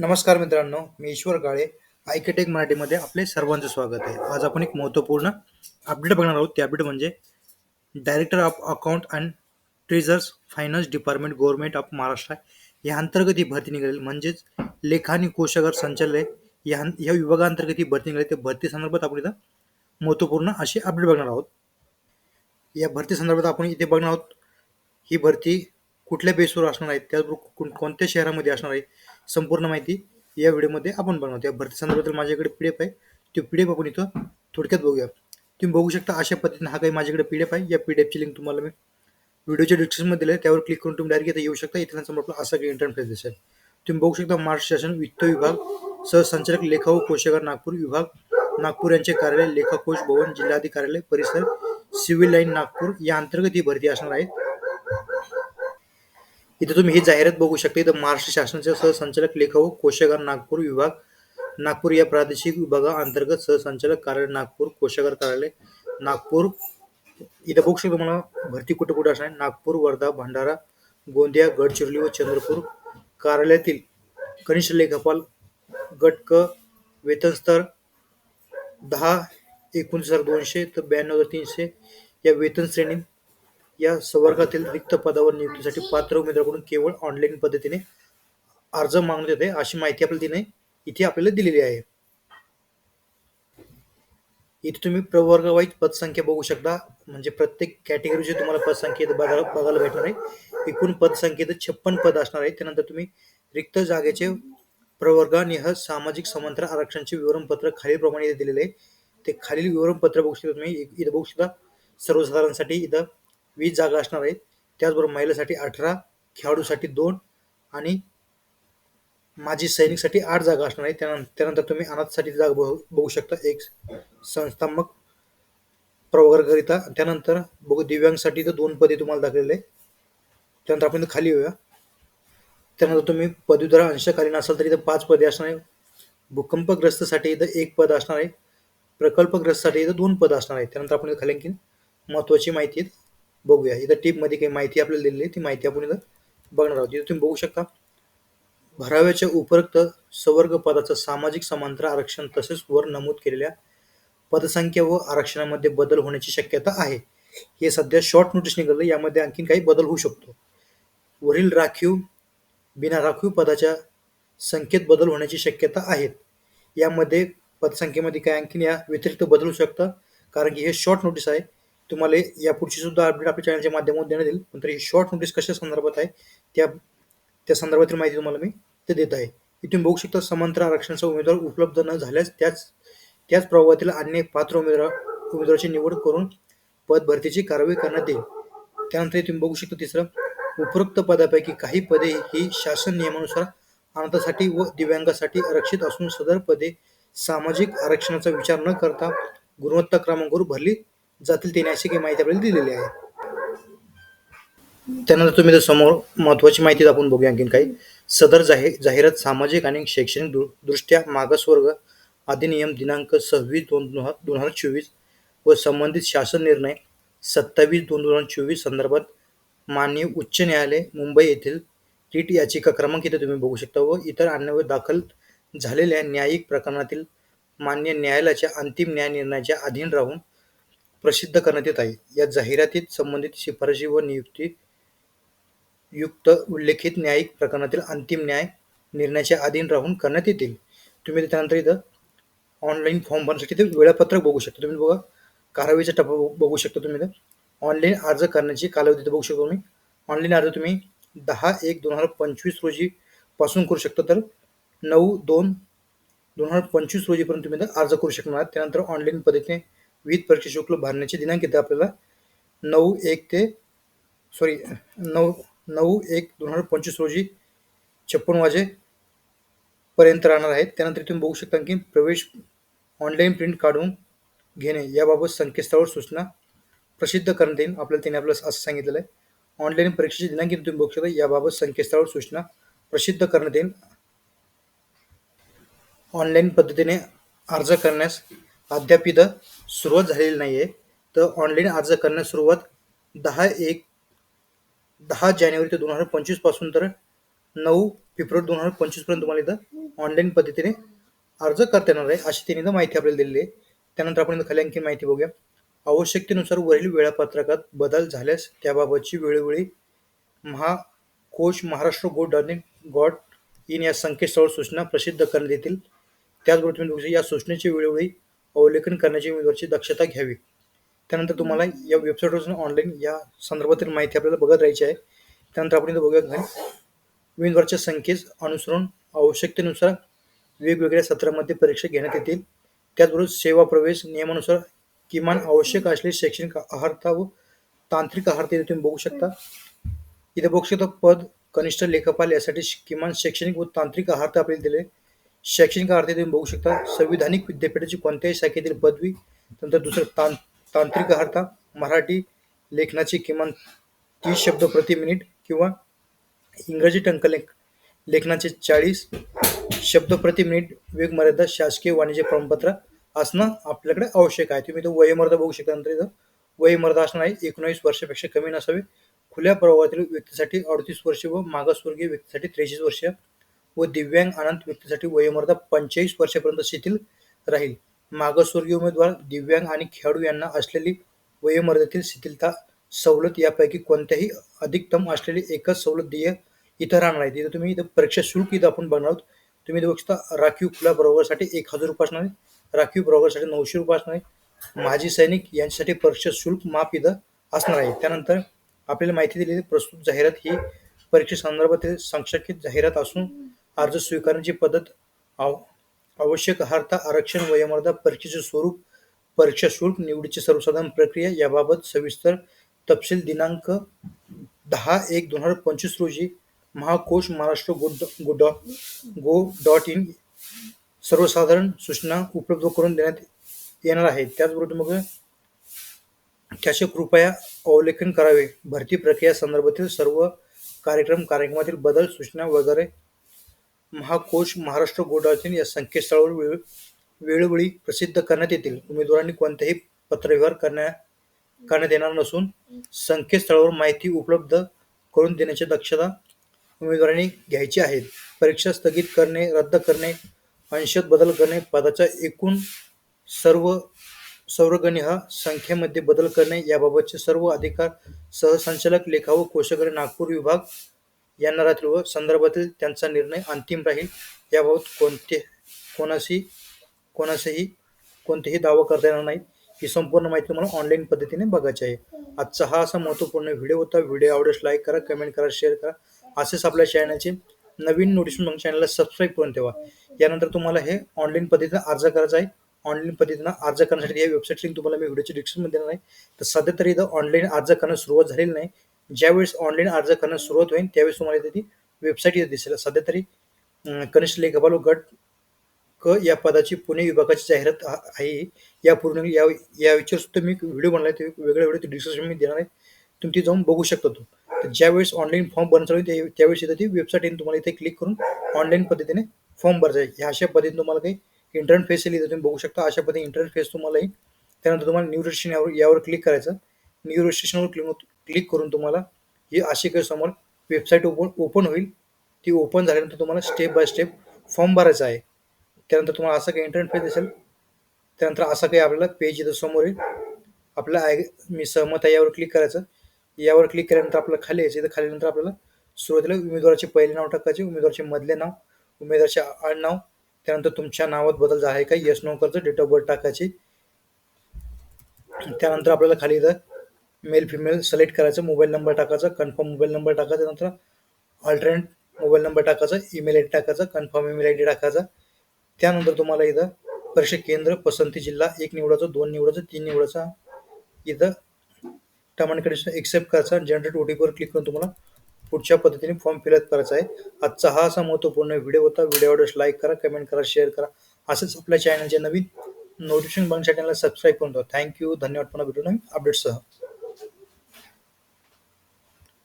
नमस्कार मित्रांनो मी ईश्वर काळे आयकेटेक मराठीमध्ये आपले सर्वांचं स्वागत आहे. आज आपण एक महत्त्वपूर्ण अपडेट बघणार आहोत. ते अपडेट म्हणजे director of account and treasures finance department government of Maharashtra या अंतर्गत ही भरती निघेल म्हणजेच लेखा आणि कोशागार संचालय या या विभागांतर्गत ही भरती निघाली. त्या भरती संदर्भात आपण इथं महत्त्वपूर्ण अशी अपडेट बघणार आहोत. या भरती संदर्भात आपण इथे बघणार आहोत ही भरती कुठल्या बेसवर असणार आहे त्याचबरोबर कोण- कोणत्या शहरामध्ये असणार आहे संपूर्ण माहिती या व्हिडिओमध्ये आपण बनवतो. या भरती संदर्भातील माझ्याकडे पी डी एफ आहे. तो पी डी एफ आपण इथं थोडक्यात बघूया. तुम्ही बघू शकता अशा पद्धतीने हा काही माझ्याकडे पी डी एफ आहे. या पी डी एफची लिंक तुम्हाला मी व्हिडिओच्या डिस्क्रिप्शनमध्ये दिलं आहे. त्यावर क्लिक करून तुम्ही डायरेक्ट इथे येऊ शकता. इथे समोर आपला असा काही इंटरफेस दिसेल. तुम्ही बघू शकता महाराष्ट्र शासन वित्त विभाग सहसंचालक लेखा व कोशागार नागपूर विभाग नागपूर यांचे कार्यालय लेखा कोश भवन जिल्हाधिकारी कार्यालय परिसर सिव्हिल लाईन नागपूर या अंतर्गत ही भरती असणार आहे इथे तुम्ही ही जाहिरात बघू शकता. इथं महाराष्ट्र शासनाचे सहसंचालक लेखा व कोशागार नागपूर विभाग नागपूर या प्रादेशिक विभागाअंतर्गत सहसंचालक कार्यालय नागपूर कोशागार कार्यालय नागपूर. इथं बघू शकतो तुम्हाला भरती कुठे कुठे असणार नागपूर वर्धा भंडारा गोंदिया गडचिरोली व चंद्रपूर कार्यालयातील कनिष्ठ लेखापाल गट क वेतन स्तर दहा एकोणीस हजार दोनशे तर ब्याण्णव हजार तीनशे या वेतन श्रेणीत या संवर्गातील रिक्त पदावर नियुक्तीसाठी पात्र उमेदवाराकडून केवळ ऑनलाईन पद्धतीने अर्ज मागण्यात येते अशी माहिती आपल्याला तिने इथे आपल्याला दिलेली आहे. इथे तुम्ही प्रवर्ग वाईज पदसंख्या बघू शकता. म्हणजे प्रत्येक कॅटेगरीची तुम्हाला पदसंख्या इथं बघायला बघायला भेटणार आहे. एकूण पदसंख्या इथं छप्पन पद असणार आहे. त्यानंतर तुम्ही रिक्त जागेचे प्रवर्गानिह सामाजिक समांतर आरक्षणचे विवरणपत्र खालीलप्रमाणे इथे दिलेले आहे. ते खालील विवरणपत्र बघू शकता तुम्ही. इथं बघू शकता. सर्वसाधारणसाठी इथं वीस जागा असणार आहेत. त्याचबरोबर महिलासाठी अठरा खेळाडूसाठी दोन आणि माजी सैनिकसाठी आठ जागा असणार आहे त्यानंतर त्यानंतर तुम्ही अनाथसाठी जागा बघू बघू शकता. एक संस्थात्मक प्रवर्गाकरिता त्यानंतर बघू दिव्यांगसाठी तर दोन पदे तुम्हाला दाखलेले आहे त्यानंतर आपण खाली येऊया. त्यानंतर तुम्ही पदवीधर अंशकालीन असाल तर इथं पाच पदे असणार आहे भूकंपग्रस्तसाठी इथं एक पद असणार आहे. प्रकल्पग्रस्तसाठी इथं दोन पद असणार आहे त्यानंतर आपण खाली आणखी महत्त्वाची माहिती बघूया. इथं टीपमध्ये काही माहिती आपल्याला दिलेली आहे. ती माहिती आपण इथं बघणार आहोत. इथं तुम्ही बघू शकता. भराव्याच्या उपरोक्त सवर्ग पदाचं सामाजिक समांतर आरक्षण तसेच वर नमूद केलेल्या पदसंख्या व आरक्षणामध्ये बदल होण्याची शक्यता आहे. हे सध्या शॉर्ट नोटीस निघालं यामध्ये आणखीन काही बदल होऊ शकतो. वरील राखीव बिना राखीव पदाच्या संख्येत बदल होण्याची शक्यता आहेत यामध्ये पदसंख्येमध्ये काय आणखीन या व्यतिरिक्त बदल शकतं कारण की हे शॉर्ट नोटीस आहे. तुम्हाला यापुढची सुद्धा अपडेट आपल्या चॅनलच्या माध्यमातून देण्यात येईल. पण तरी शॉर्ट नोटीस कशा संदर्भात आहे त्या त्या संदर्भातील माहिती तुम्हाला मी ते देत आहे. इथून बघू शकता समांतर आरक्षणाचा उमेदवार उपलब्ध न झाल्यास त्याच त्याच प्रभावातील अन्य पात्र उमेदवार उमेदवाराची निवड करून पद भरतीची कारवाई करण्यात येईल. त्यानंतर तुम्ही बघू शकता तिसरं उपरोक्त पदापैकी काही पदे ही शासन नियमानुसार अनाथासाठी व दिव्यांगासाठी आरक्षित असून सदर पदे सामाजिक आरक्षणाचा विचार न करता गुणवत्ता क्रमांकावर भरली जातील त्याने अशी काही माहिती आपल्याला दिलेली आहे. त्यानंतर तुम्ही तर समोर महत्त्वाची माहिती आपण बघूया आणखीन काही. सदर जाहीर जाहिरात सामाजिक आणि शैक्षणिक दृ- दृष्ट्या मागासवर्ग अधिनियम दिनांक सव्वीस दोन दोन हजार- दोन हजार चोवीस व संबंधित शासन निर्णय सत्तावीस दोन दोन हजार चोवीस संदर्भात माननीय उच्च न्यायालय मुंबई येथील रीट याचिका क्रमांक इथे तुम्ही बघू शकता व इतर अन्य दाखल झालेल्या न्यायिक प्रकरणातील मान्य न्यायालयाच्या अंतिम न्याय निर्णयाच्या अधीन राहून प्रसिद्ध करण्यात येत आहे. या जाहिरातीत संबंधित शिफारशी व नियुक्ती युक्त उल्लेखित न्यायिक प्रकरणातील अंतिम न्याय निर्णयाच्या अधीन राहून करण्यात येतील. तुम्ही त्यानंतर इथं ऑनलाईन फॉर्म भरण्यासाठी ते वेळापत्रक बघू शकता. तुम्ही बघा कारवाईचा टप्पा बघू- बघू शकता तुम्ही इथं. ऑनलाईन अर्ज करण्याची कालावधी बघू शकता तुम्ही. ऑनलाईन अर्ज तुम्ही दहा एक दोन हजार पंचवीस रोजी पासून करू शकता तर नऊ दोन दोन हजार पंचवीस रोजीपर्यंत तुम्ही इथं अर्ज करू शकणार. त्यानंतर ऑनलाईन पद्धतीने विविध परीक्षा शुल्क भरण्याचे दिनांक इथे आपल्याला नऊ एक ते सॉरी नऊ नऊ एक दोन हजार पंचवीस रोजी छप्पन वाजेपर्यंत राहणार आहेत. त्यानंतर तुम्ही बघू शकता की प्रवेश ऑनलाईन प्रिंट काढून घेणे. याबाबत संकेतस्थळावर सूचना प्रसिद्ध करण्यात येईल. आपल्याला त्याने आपल्याला असं सांगितलेलं आहे. ऑनलाईन परीक्षेचे दिनांक तुम्ही बघू शकता. याबाबत संकेतस्थळावर सूचना प्रसिद्ध करण्यात येईल. ऑनलाईन पद्धतीने अर्ज करण्यास अद्याप इथं सुरुवात झालेली नाही आहे तर ऑनलाईन अर्ज करण्यास सुरुवात दहा एक दहा जानेवारी ते दोन हजार पंचवीसपासून तर नऊ फेब्रुवारी दोन हजार पंचवीसपर्यंत तुम्हाला इथं ऑनलाईन पद्धतीने अर्ज करता येणार आहे अशी त्यांनी इथं माहिती आपल्याला दिलेली आहे. त्यानंतर आपण इथं खाली आणखी माहिती बघूया. आवश्यकतेनुसार वरील वेळापत्रकात बदल झाल्यास त्याबाबतची वेळोवेळी Mahakosh Maharashtra gov dot gov in या संकेतस्थळावर सूचना प्रसिद्ध करण्यात येतील. त्याचबरोबर तुम्ही या सूचनेची वेळोवेळी अवलोकन करण्याची उमेदवारची दक्षता घ्यावी. त्यानंतर तुम्हाला या वेबसाईटवरून ऑनलाईन या संदर्भातील माहिती आपल्याला बघत राहायची आहे. त्यानंतर आपण इथं बघूया खाली उमेदवारच्या संख्येस अनुसरून आवश्यकतेनुसार वेगवेगळ्या सत्रामध्ये परीक्षा घेण्यात येतील. त्याचबरोबर सेवा प्रवेश नियमानुसार किमान आवश्यक असलेली शैक्षणिक अर्हता व तांत्रिक अर्हता इथे तुम्ही बघू शकता. इथे बघू शकता पद कनिष्ठ लेखपाल यासाठी किमान शैक्षणिक व तांत्रिक अर्हता आपल्याला दिले. शैक्षणिक अर्हता तुम्ही बघू शकता. संविधानिक विद्यापीठाची कोणत्याही शाखेतील पदवी नंतर दुसरं तां तांत्रिक अर्हता मराठी लेखनाची किमान तीस शब्द प्रति मिनिट किंवा इंग्रजी टंकलेख लेखनाचे चाळीस शब्द प्रति मिनिट वेग मर्यादा शासकीय वाणिज्य प्रमाणपत्र असणं आपल्याकडे आवश्यक आहे. तुम्ही तो वयोमर्यादा बघू शकता. नंतर इथं वयोमर्यादा असणार आहे. एकोणावीस वर्षापेक्षा कमी नसावे. खुल्या प्रवाहातील व्यक्तीसाठी अडतीस वर्ष व मागासवर्गीय व्यक्तीसाठी त्रेचाळीस वर्ष व दिव्यांग अनंत व्यक्तीसाठी वयोमर्यादा पंचेचाळीस वर्षापर्यंत शिथिल राहील. मागासवर्गीय उमेदवार दिव्यांग आणि खेळाडू यांना असलेली वयोमर्यादेतील शिथिलता सवलत यापैकी कोणत्याही अधिकतम असलेली एकच सवलत देय इथं राहणार आहे. तिथं तुम्ही इथं परीक्षा शुल्क इथं आपण बघणार आहोत. तुम्ही इथं बघू शकता राखीव खुल्या प्रवर्गासाठी एक हजार रुपये असणार आहे. राखीव प्रवर्गासाठी नऊशे रुपये असणार आहे. माजी सैनिक यांच्यासाठी परीक्षा शुल्क माफ इथं असणार आहे. त्यानंतर आपल्याला माहिती दिलेली प्रस्तुत जाहिरात ही परीक्षेसंदर्भातील संक्षेपित जाहिरात असून अर्ज स्वीकारण्याची पद्धत आव आवश्यक अर्हता आरक्षण वयोमर्यादा परीक्षेचे स्वरूप परीक्षा शुल्क निवडीची सर्वसाधारण प्रक्रिया याबाबत सविस्तर तपशील दिनांक दहा एक दोन हजार पंचवीस रोजी Mahakosh Maharashtra gov gov dot gov dot in सर्वसाधारण सूचना उपलब्ध करून देण्यात येणार आहे. त्याचबरोबर मग त्याचे कृपया अवलेखन करावे. भरती प्रक्रिया संदर्भातील सर्व कार्यक्रम कार्यक्रमातील बदल सूचना वगैरे महाकोश महाराष्ट्र गोडातील या संकेतस्थळावर वेळ वेळोवेळी प्रसिद्ध करण्यात येतील. उमेदवारांनी कोणतेही पत्रव्यवहार करण्या करण्यात येणार नसून संकेतस्थळावर माहिती उपलब्ध करून देण्याची दक्षता उमेदवारांनी घ्यायची आहे. परीक्षा स्थगित करणे रद्द करणे अंशत बदल करणे पदाच्या एकूण सर्व सर्वगणीय संख्येमध्ये बदल करणे याबाबतचे सर्व अधिकार सहसंचालक लेखा व कोशागार नागपूर विभाग यांना राहतील व संदर्भातील त्यांचा निर्णय अंतिम राहील. याबाबत कोणते कोणाशी कोणाशीही कोणतेही दावा करता येणार नाही. ही संपूर्ण माहिती तुम्हाला ऑनलाईन पद्धतीने बघायची आहे. आजचा हा असा महत्त्वपूर्ण व्हिडिओ होता. व्हिडिओ आवडेस लाईक करा कमेंट करा शेअर करा. असेच आपल्या चॅनलचे नवीन नोटिफिकेशन चॅनलला सबस्क्राईब करून ठेवा. यानंतर तुम्हाला हे ऑनलाईन पद्धतीने अर्ज करायचा आहे. ऑनलाईन पद्धतीनं अर्ज करण्यासाठी या वेबसाईट लिंक तुम्हाला मी व्हिडिओच्या डिस्क्रिप्शनमध्ये देणार आहे. तर सध्या तरी इथं ऑनलाईन अर्ज करण्यास सुरुवात झालेली नाही. ज्यावेळेस ऑनलाईन अर्ज करण्यास सुरुवात होईल त्यावेळेस तुम्हाला ती वेबसाईट इथे दिसेल. सध्या तरी कनिष्ठ लेखपाल व गट क या पदाची पुणे विभागाची जाहिरात आहे. या पूर्ण या या विचार सुद्धा मी व्हिडिओ बनला ते वेगळ्या वेगळे डिस्क्रिप्शन मी देणार आहे. तुम्ही ती जाऊन बघू शकता तो. तर ज्यावेळेस ऑनलाईन फॉर्म भरणं चालू होईल त्या- त्यावेळेस इथं ती वेबसाईट येईल तुम्हाला इथे क्लिक करून ऑनलाईन पद्धतीने फॉर्म भरायचा आहे. ह्या अशा पद्धतीने तुम्हाला काही इंटरनेट फेस येईल तुम्ही बघू शकता अशा पद्धतीने इंटरनेट फेस तुम्हाला येईल. त्यानंतर तुम्हाला न्यू रजिस्ट्रेशन यावर यावर क्लिक करायचं. न्यू रजिस्ट्रेशनवर क्लिक क्लिक करून तुम्हाला ही अशी काही समोर वेबसाईट ओपन ओपन होईल. ती ओपन झाल्यानंतर तुम्हाला स्टेप बाय स्टेप फॉर्म भरायचा आहे. त्यानंतर तुम्हाला असं काही इंटरनेट पेज दिसेल. त्यानंतर असं काही आपल्याला पेज इथं समोर येईल. आपलं आय मी सहमत आहे यावर क्लिक करायचं. यावर क्लिक केल्यानंतर आपल्याला खाली यायचं. इथं खालीनंतर आपल्याला सुरुवातीला उमेदवाराचे पहिले नाव टाकायचे उमेदवाराचे मधले नाव उमेदवाराचे आडनाव त्यानंतर तुमच्या नावात बदल झाला आहे का यस नो करचं डेट ऑफ बर्थ टाकायची. त्यानंतर आपल्याला खाली इथं मेल फिमेल सिलेक्ट करायचं मोबाईल नंबर टाकायचा कन्फर्म मोबाईल नंबर टाकायचा नंतर अल्टरनेट मोबाईल नंबर टाकायचा ईमेल आय डी टाकायचा कन्फर्म ईमेल आय डी टाकायचा. त्यानंतर तुम्हाला इथं परीक्षा केंद्र पसंती जिल्हा एक निवडायचं दोन निवडायचं तीन निवडायचा. इथं टर्म कंडिशन एक्सेप्ट करायचा जनरेट ओ टी पीवर क्लिक करून तुम्हाला पुढच्या पद्धतीने फॉर्म फिलअप करायचा आहे. आजचा हा असा महत्त्वपूर्ण व्हिडिओ होता. व्हिडिओ आवडल्यास लाईक करा कमेंट करा शेअर करा. असंच आपल्या चॅनलचे नवीन नोटिफिकेशन बघण्यासाठी चॅनलला सबस्क्राईब करून द्या थँक्यू धन्यवाद पुन्हा भेटू नवीन अपडेटसह